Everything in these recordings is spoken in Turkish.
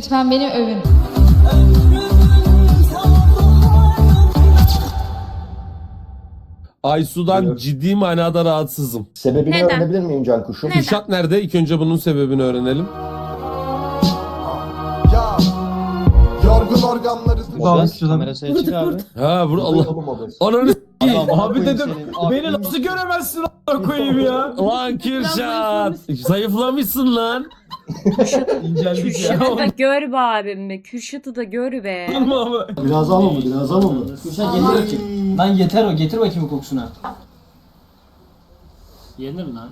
Lütfen beni övün. Aysu'dan Buyur. ciddi manada rahatsızım. Sebebini Neden? öğrenebilir miyim Can Kuşum? Neden? Kürşat nerede? İlk önce bunun sebebini öğrenelim. Ya yorgun organları Kamerası açık abi. Ha bur Allah. Ananı Abi dedim beni nasıl göremezsin a**a koyayım ya. lan Kürşat. Zayıflamışsın lan. İnceldik ya. Kürşat'ı da gör be abim be. Kürşat'ı da gör be. Abi. Biraz ama mı? Biraz ama mı? Kürşat getir bakayım. Lan yeter o. Getir bakayım kokusuna. Yenir lan.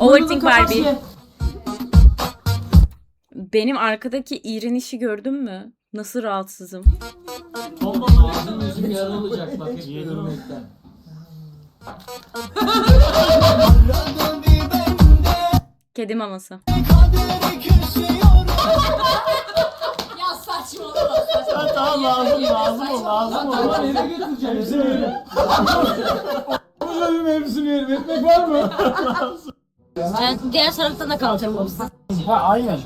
Overthink Barbie. Benim arkadaki iğrenişi gördün mü? Nasıl rahatsızım? Ağzın yüzün yara olacak bak hep yedirmekten. Kedi maması. Tamam lazım lazım o lazım o. Lan eve götüreceğim hepsini verin. Hepsini hepsini yerim. Ekmek var mı? Ben diğer taraftan da kalacağım. Ha aynen.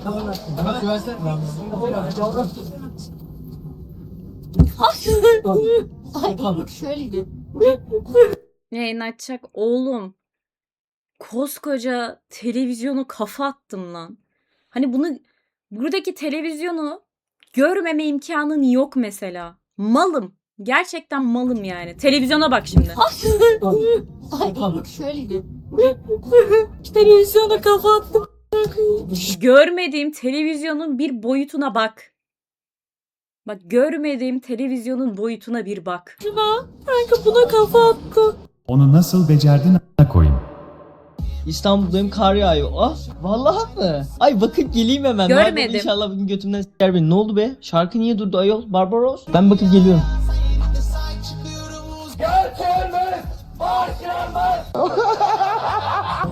Ay şöyle Yayın açacak oğlum. Koskoca televizyonu kafa attım lan. Hani bunu buradaki televizyonu görmeme imkanın yok mesela. Malım. Gerçekten malım yani. Televizyona bak şimdi. Ay şöyle Televizyona kafa attım. Görmediğim televizyonun bir boyutuna bak. Bak görmediğim televizyonun boyutuna bir bak. Kanka buna kafa attım. Onu nasıl becerdin a**a koyayım. İstanbul'dayım kar yağıyor. Ah vallahi mı? Ay bakıp geleyim hemen. Görmedim. İnşallah bugün götümden s**er beni. Ne oldu be? Şarkı niye durdu ayol? Barbaros. Ben bakıp geliyorum.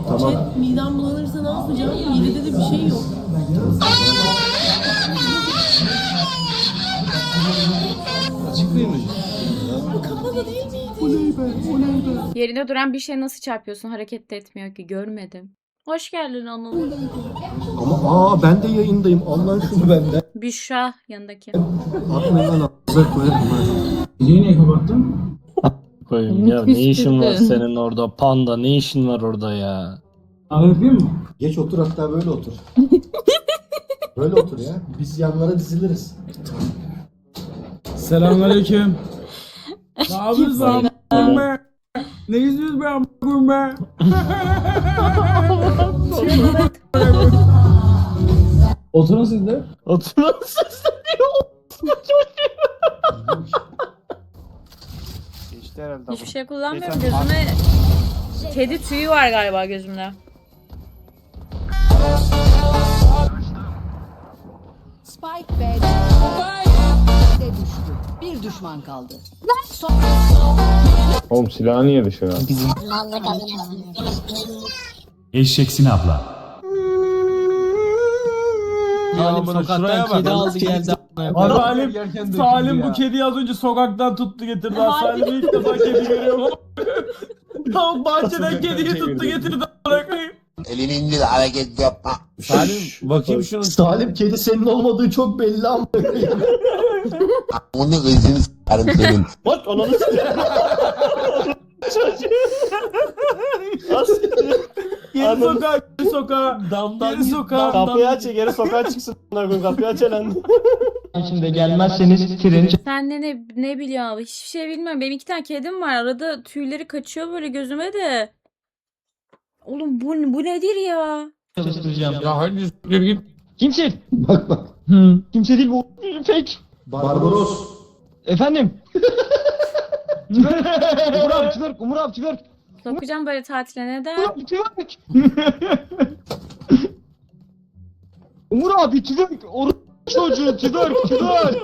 Tamam. Midem bulanırsa ne yapacağım? Midede de bir şey yok. Yerinde duran bir şey nasıl çarpıyorsun? Hareket de etmiyor ki. Görmedim. Hoş geldin Anıl. Ama aa ben de yayındayım. Allah şunu benden. Büşra yanındaki. Atmayın lan ağzına koyarım ha. Niye niye kapattın? Koyayım ya ne işin var senin orada panda ne işin var orada ya? Abi yapayım mı? Geç otur hatta böyle otur. böyle otur ya. Biz yanlara diziliriz. Selamünaleyküm. Ne yapıyorsun be? Ne yüzüyoruz be koyayım be? Oturun siz de. Oturma Hiçbir şey kullanmıyorum. Gözüme kedi tüyü var galiba gözümde. Spike B'de düştü. Bir düşman kaldı. Oğlum silahı niye dışarı attın? Eşeksin abla. Salim Şuraya sokaktan bak. kedi aldı geldi. Salim, Salim bu kediyi az önce sokaktan tuttu getirdi. Ben Salim'i ilk defa kedi görüyorum. Tam bahçeden kediyi tuttu getirdi. koyayım. Elini indir hareket yapma. Salim bakayım şunu. Salim kedi senin olmadığı çok belli ama. Bunu kızını s**arım senin. Bak ananı Geri sokağa, geri sokağa. Damdan Geri sokağa. Kapıyı aç geri sokağa çıksın. Kapıyı aç lan. Şimdi gelmezseniz tren Sen de ne, ne biliyor abi? Hiçbir şey bilmiyorum. Benim iki tane kedim var. Arada tüyleri kaçıyor böyle gözüme de. Oğlum bu, bu nedir ya? çalıştıracağım. Ya hadi s**tir git. Kimsin? bak bak. Hı. Kimse değil bu. Fake. Barbaros. Efendim? Umur abi twerk, Umur abi twerk. Sokacağım böyle tatile neden? Umur abi twerk. Umur abi twerk. Oru çocuğu twerk, twerk.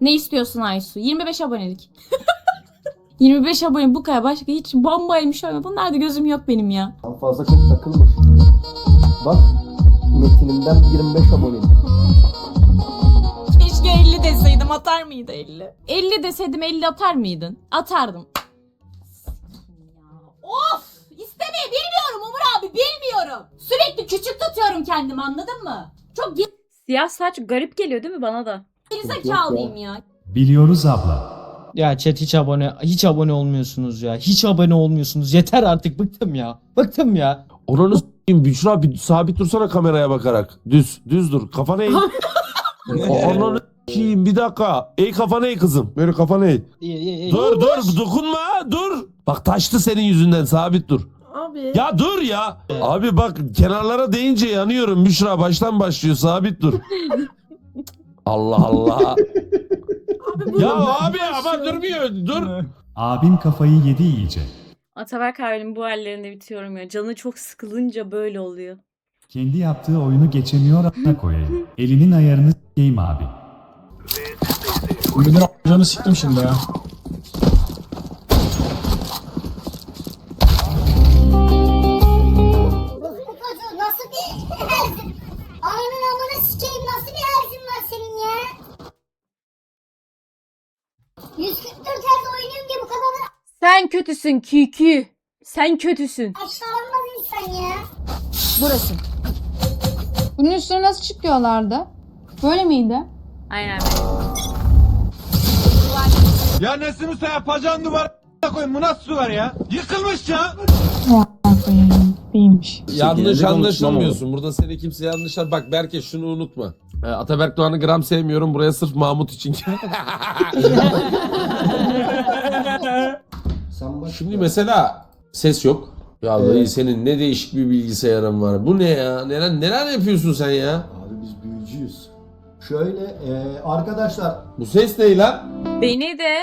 Ne istiyorsun Aysu? 25 abonelik. 25 abone bu kadar. Başka hiç bombaymış öyle. Bunlar da gözüm yok benim ya. Tam fazla çok takılmış. Bak Metinimden 25 aboneyim. Keşke 50 deseydim atar mıydı 50? 50 deseydim 50 atar mıydın? Atardım. Of! İstemiyor bilmiyorum bilmiyorum. Sürekli küçük tutuyorum kendimi anladın mı? Çok Siyah saç garip geliyor değil mi bana da? gerizekalıyım ya. Biliyoruz abla. Ya chat hiç abone hiç abone olmuyorsunuz ya. Hiç abone olmuyorsunuz. Yeter artık bıktım ya. Bıktım ya. Oranı s**eyim. Büşra bir sabit dursana kameraya bakarak. Düz. Düz dur. Kafanı eğ. Oranı s**eyim. Bir dakika. Eğ kafanı eğ kızım. Böyle kafanı eğ. İyi iyi iyi. Dur dur dokunma dur. Bak taştı senin yüzünden sabit dur. Abi. Ya dur ya. Abi bak kenarlara değince yanıyorum Büşra baştan başlıyor sabit dur. Allah Allah. Ya abi ama durmuyor dur. Abim kafayı yedi iyice. Ataberk abinin bu hallerinde bitiyorum ya. Canı çok sıkılınca böyle oluyor. Kendi yaptığı oyunu geçemiyor a**ına koyayım. Elinin ayarını s**eyim abi. Müdür canı siktim şimdi ya. 144 Hz oynuyorum diye bu kadar Sen kötüsün Kiki. Sen kötüsün. aşağılanmaz insan ya. Burası. Bunun üstüne nasıl çıkıyorlardı? Böyle miydi? Aynen. Ya Nesim Usta yapacağın duvara koyun bu nasıl duvar ya? Yıkılmış ya. İyiymiş. Yanlış anlaşılmıyorsun. Burada seni kimse yanlış an- Bak Berke şunu unutma. Ee, Ataberk Doğan'ı gram sevmiyorum. Buraya sırf Mahmut için. Sen bak. Şimdi mesela ses yok. Ya Evet. dayı senin ne değişik bir bilgisayarın var. Bu ne ya? Neler neler yapıyorsun sen ya? Abi biz büyücüyüz. Şöyle e, arkadaşlar Bu ses ne lan? Beni de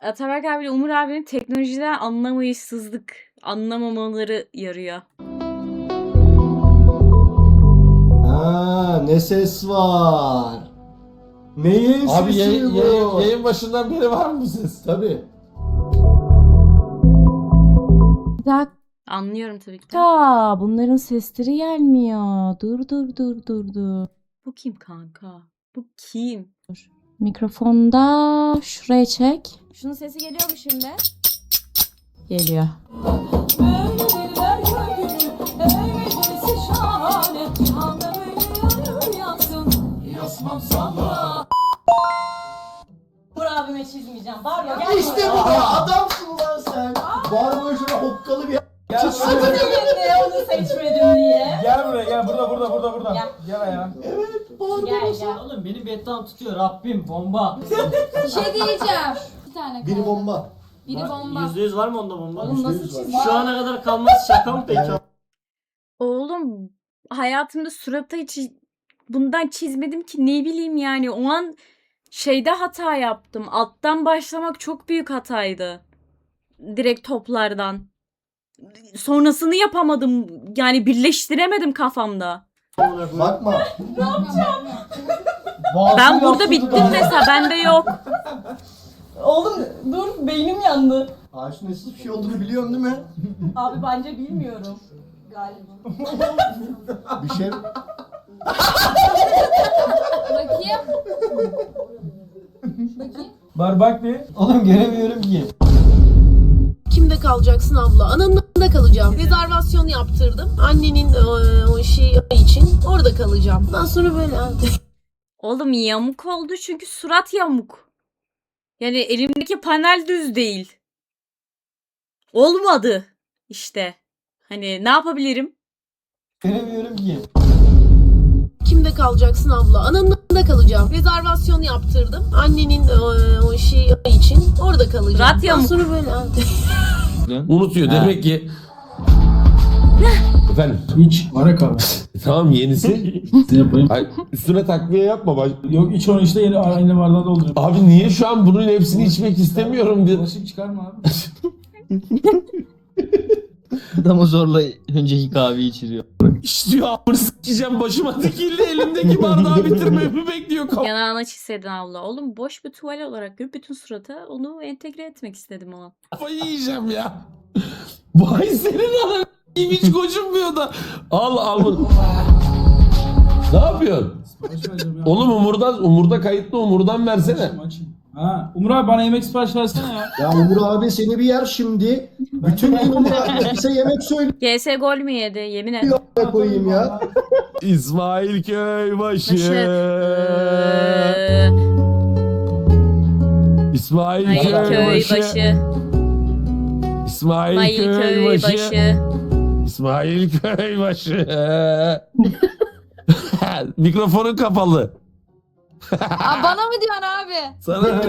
Ataberk abiyle Umur abinin teknolojiden anlamayışsızlık, anlamamaları yarıyor. Ha ne ses var? Neyin Abi sesi yayın, bu? yayın, yayın başından beri var mı ses? Dakika. Anlıyorum tabii ki. de. bunların sesleri gelmiyor. Dur dur dur dur dur. Bu kim kanka? Bu kim? Mikrofonda şuraya çek. Şunun sesi geliyor mu şimdi? Geliyor. Vur abime çizmeyeceğim. Var ya gel İşte bu ya adamsın lan sen. Var böyle şöyle hokkalı bir Gel buraya. Elinde onu seçmedim diye. Gel buraya gel burada burada burada burada. Gel. Gel ayağa. Gel gel. Oğlum beni betten tutuyor Rabbim bomba. Bir şey diyeceğim. Bir tane Biri kaldı. bomba. Biri bomba. %100 var mı onda bomba? Oğlum nasıl Yüzde yüz var. Şu ana kadar kalmaz şaka mı peki? Evet. Oğlum hayatımda suratı hiç bundan çizmedim ki ne bileyim yani. O an şeyde hata yaptım. Alttan başlamak çok büyük hataydı. Direkt toplardan. Sonrasını yapamadım. Yani birleştiremedim kafamda. Bakma. Ben burada bittim mesela bende yok. Oğlum dur beynim yandı. Ağaçın nasıl bir şey olduğunu biliyorsun değil mi? Abi bence bilmiyorum. Galiba. Bir şey Bakayım. Bakayım. Var bak bir. Oğlum göremiyorum ki. Kimde kalacaksın abla? Ananın da kalacağım. Rezervasyon yaptırdım. Annenin e, o işi için orada kalacağım. Ondan sonra böyle Oğlum yamuk oldu çünkü surat yamuk. Yani elimdeki panel düz değil. Olmadı işte. Hani ne yapabilirim? Göremiyorum ki. Kimde kalacaksın abla? Ananın da kalacağım. Rezervasyon yaptırdım. Annenin e, o işi için orada kalacağım. Ondan yamuk. sonra böyle Unutuyor Ha. demek ki. Efendim Hiç. Var abi. tamam yenisi. yapayım. Ay, üstüne takviye yapma. Baş- Yok iç onu işte yeni aynı bardağı doldurun. Abi niye şu an bunun hepsini içmek istemiyorum diye. Bulaşık çıkarma abi. Adamı zorla önceki kahveyi içiriyor. İstiyor ağır sıkacağım başıma dikildi elimdeki bardağı bitirmemi bekliyor. Kaf- Yanağına çizseydin abla. Oğlum boş bir tuval olarak görüp bütün surata onu entegre etmek istedim o an. Kafayı yiyeceğim ya. Vay senin ana hiç gocunmuyor da. Al al bunu. Ne yapıyorsun? Oğlum umurdan umurda kayıtlı umurdan versene. Açayım, açayım. Ha, Umur abi bana yemek sipariş versene ya. Ya Umur abi seni bir yer şimdi. Bütün gün bize yemek söylüyor GS gol mü yedi? Yemin et. koyayım ya. İsmail Köybaşı. Başı. İsmail Ay köy Köybaşı. başı. İsmail Ay köy Köybaşı. başı. İsmail Köybaşı. Mikrofonun kapalı. Aa, bana mı diyorsun abi? Sana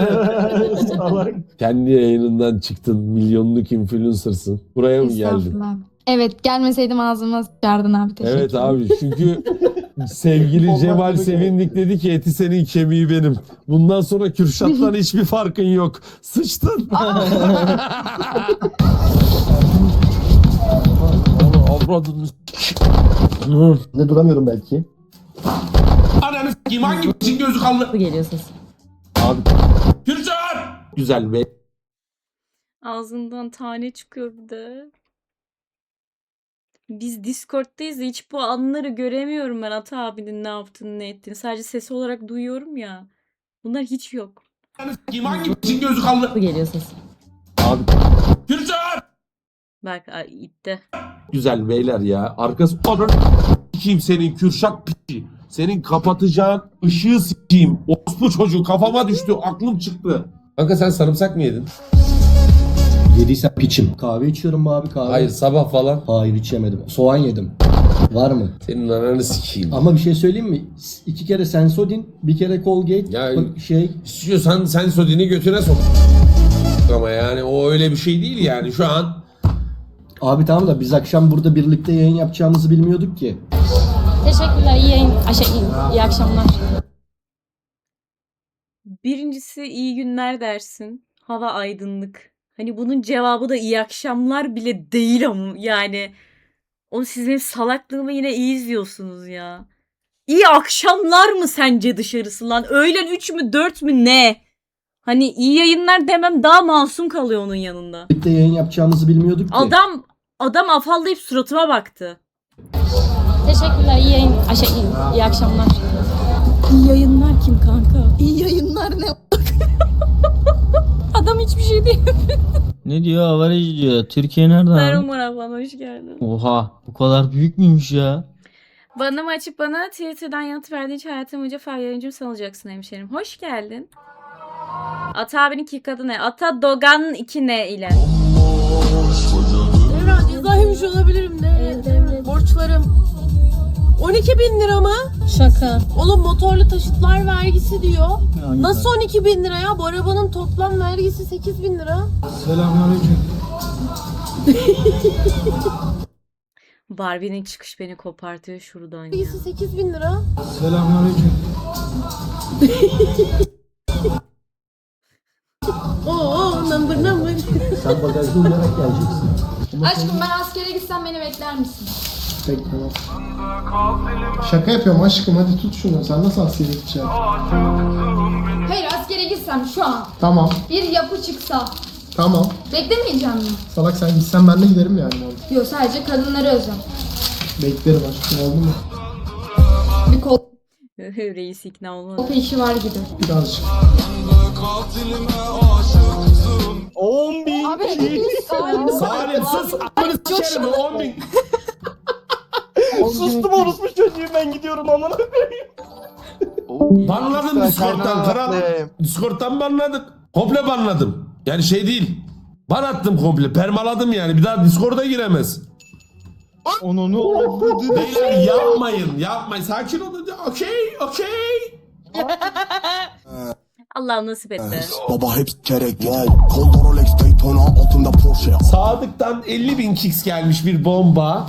Salak. kendi yayınından çıktın. Milyonluk influencer'sın. Buraya mı geldin? Estağfurullah. Evet gelmeseydim ağzıma sıçardın abi teşekkür Evet abi çünkü sevgili Cemal Sevindik dedi ki eti senin kemiği benim. Bundan sonra Kürşat'tan hiçbir farkın yok. Sıçtın. Avradını Ne duramıyorum belki. Ananı s**eyim hangi b***in gözü kaldı? Bu geliyor ses. Abi. Kürşat! Güzel be. Ağzından tane çıkıyor bir de. Biz Discord'dayız ya, hiç bu anları göremiyorum ben Ata abinin ne yaptığını ne ettiğini. Sadece sesi olarak duyuyorum ya. Bunlar hiç yok. Ananı s**eyim hangi b***in gözü kaldı? Bu geliyor ses. Abi. Kürşat! Bak ay, itti. Güzel beyler ya. Arkası ananı s**eyim senin Kürşat piçi. Senin kapatacağın ışığı s**eyim. Ospu çocuğu kafama düştü. Aklım çıktı. Kanka sen sarımsak mı yedin? Yediysen piçim. Kahve içiyorum abi kahve. Hayır sabah falan. Hayır içemedim. Soğan yedim. Var mı? Senin ananı sikeyim. Ama bir şey söyleyeyim mi? İki kere Sensodyne, bir kere Colgate. Ya- Bak şey İstiyorsan sen Sodin'i götüne sok. Ama yani o öyle bir şey değil yani şu an. Abi tamam da biz akşam burada birlikte yayın yapacağımızı bilmiyorduk ki. Teşekkürler. İyi yayın. Ay, şey, iyi, iyi akşamlar. Birincisi iyi günler dersin. Hava aydınlık. Hani bunun cevabı da iyi akşamlar bile değil ama yani. Onu siz benim salaklığımı yine iyi izliyorsunuz ya. İyi akşamlar mı sence dışarısı lan? Öğlen 3 mü 4 mü ne? Hani iyi yayınlar demem daha masum kalıyor onun yanında. Birlikte yayın yapacağımızı bilmiyorduk ki. Adam adam afallayıp suratıma baktı. Teşekkürler. İyi yayın. Ay, şey, iyi, iyi akşamlar. İyi yayınlar kim kanka? İyi yayınlar ne? Adam hiçbir şey değil. Ne diyor avaraj diyor. Türkiye nerede abi? Merhaba ablan hoş geldin. Oha bu kadar büyük müymüş ya? Bana mı açıp bana Twitter'dan yanıt verdiğin için hayatım boyunca far yayıncım sanacaksın hemşerim. Hoş geldin. Ata abinin kick adı ne? Ata Dogan 2 ne ile? Devran cezaymış olabilirim ne? Devran. Borçlarım. 12 bin lira mı? Şaka. Oğlum motorlu taşıtlar vergisi diyor. Yani Nasıl 12 bin lira ya? Bu arabanın toplam vergisi 8 bin lira. Selamünaleyküm. Barbie'nin çıkış beni kopartıyor şuradan ya. Vergisi 8 bin lira. Selamünaleyküm. Oo number number. Sen bagajda uyuyarak geleceksin. Aşkım ben askere gitsem beni bekler misin? Tamam. Şaka yapıyorum aşkım hadi tut şunu. Sen nasıl askere gideceksin? Hayır askere gitsem şu an Tamam bir yapı çıksa tamam. beklemeyeceğim mi? Salak sen gitsen ben de giderim yani. Yok sadece kadınları özlem. Beklerim aşkım oldu mu? Bir kol Reis ikna olmadı. kolpa işi var gibi. Birazcık. Abi lütfen. Salim sus. Amını sikerim 10 bin. Sustum orospu çocuğum ben gidiyorum amına. Banladım Discord'dan kral. Discord'dan banladık. Komple banladım. Yani şey değil. Ban attım komple. Permaladım yani. Bir daha Discord'a giremez. Onu Beyler yapmayın. Yapmayın. Sakin olun. Okey. Okey. Allah nasip etti. Baba hep gerek wow. Kolda Rolex Daytona altında Porsche Sadık'tan 50 bin kicks gelmiş bir bomba.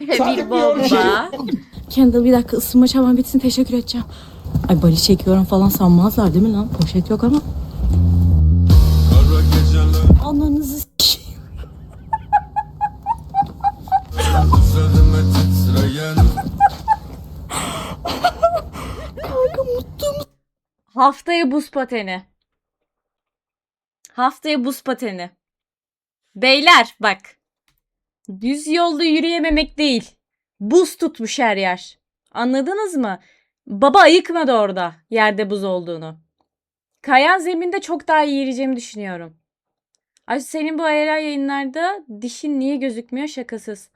Bir bomba. Kendall bir dakika ısınma çabam bitsin teşekkür edeceğim. Ay bali çekiyorum falan sanmazlar değil mi lan? Poşet yok ama. Ananızı s**eyim. Haftaya buz pateni. Haftaya buz pateni. Beyler bak. Düz yolda yürüyememek değil. Buz tutmuş her yer. Anladınız mı? Baba ayıkmadı orada yerde buz olduğunu. Kayan zeminde çok daha iyi yiyeceğimi düşünüyorum. Ay senin bu ayarel yayınlarda dişin niye gözükmüyor şakasız.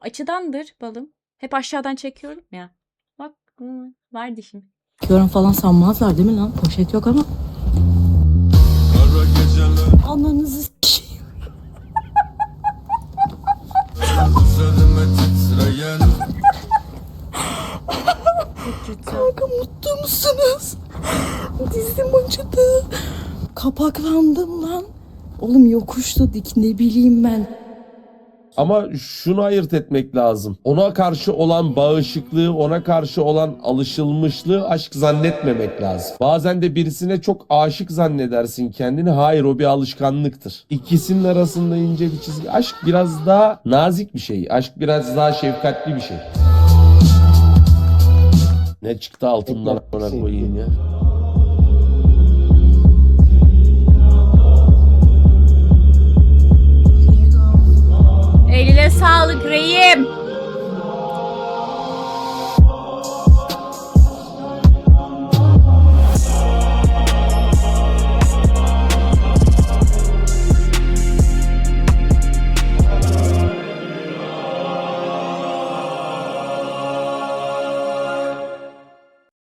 Açıdandır balım. Hep aşağıdan çekiyorum ya. Bak hmm, var dişim. Yorum falan sanmazlar değil mi lan? Poşet yok ama. Ananızı Kanka mutlu musunuz? Dizim acıdı. Kapaklandım lan. Oğlum yokuşta dik ne bileyim ben. Ama şunu ayırt etmek lazım. Ona karşı olan bağışıklığı, ona karşı olan alışılmışlığı aşk zannetmemek lazım. Bazen de birisine çok aşık zannedersin kendini. Hayır o bir alışkanlıktır. İkisinin arasında ince bir çizgi. Aşk biraz daha nazik bir şey. Aşk biraz daha şefkatli bir şey. Ne çıktı altından ona koyayım ya. Eline sağlık reyim.